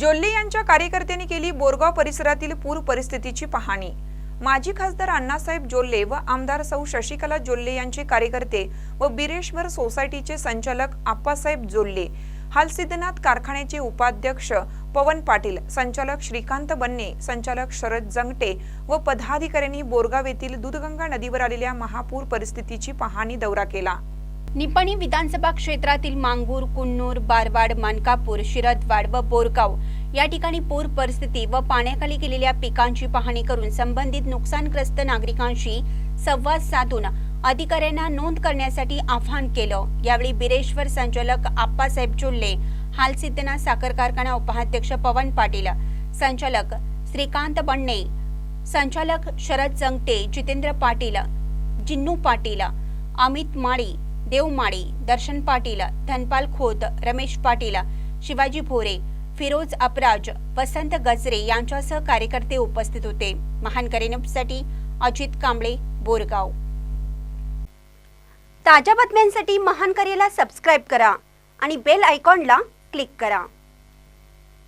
जोल्ले यांच्या कार्यकर्त्यांनी केली बोरगाव परिसरातील पूर परिस्थितीची पाहणी. माजी खासदार अण्णासाहेब जोल्ले व आमदार सौ शशिकला जोल्ले यांचे कार्यकर्ते व बिरेश्वर सोसायटीचे संचालक आप्पासाहेब जोल्ले हालसिद्धनाथ कारखान्याचे उपाध्यक्ष पवन पाटील संचालक श्रीकांत बन्ने संचालक शरद जंगटे व पदाधिकाऱ्यांनी बोरगाव येथील दूधगंगा नदीवर आलेल्या महापूर परिस्थितीची पाहणी दौरा केला. निपाणी विधानसभा क्षेत्रातील मांगूर कुन्नूर बारवाड मानकापूर शिरदवाड व बोरगाव या ठिकाणी पूर परिस्थिती व पाण्याखाली गेलेल्या पिकांची पाहणी करून संबंधित नुकसानग्रस्त नागरिकांशी संवाद साधून अधिकाऱ्यांना नोंद करण्यासाठी आवाहन केलं. यावेळी बिरेश्वर संचालक आप्पासाहेब चुल्ले हालसिद्धना साखर कारखाना उपाध्यक्ष पवन पाटील संचालक श्रीकांत बण्णे संचालक शरद जंगटे जितेंद्र पाटील जिन्नू पाटील अमित माळी देव माळी दर्शन पाटील धनपाल खोत रमेश पाटील शिवाजी भोरे फिरोज अपराज वसंत गजरे यांच्यासह कार्यकर्ते उपस्थित होते. महान करेनसाठी अजित कांबळे बोरगाव. ताज्या बातम्यांसाठी महान करेला सबस्क्राईब करा आणि बेल आयकॉनला क्लिक करा.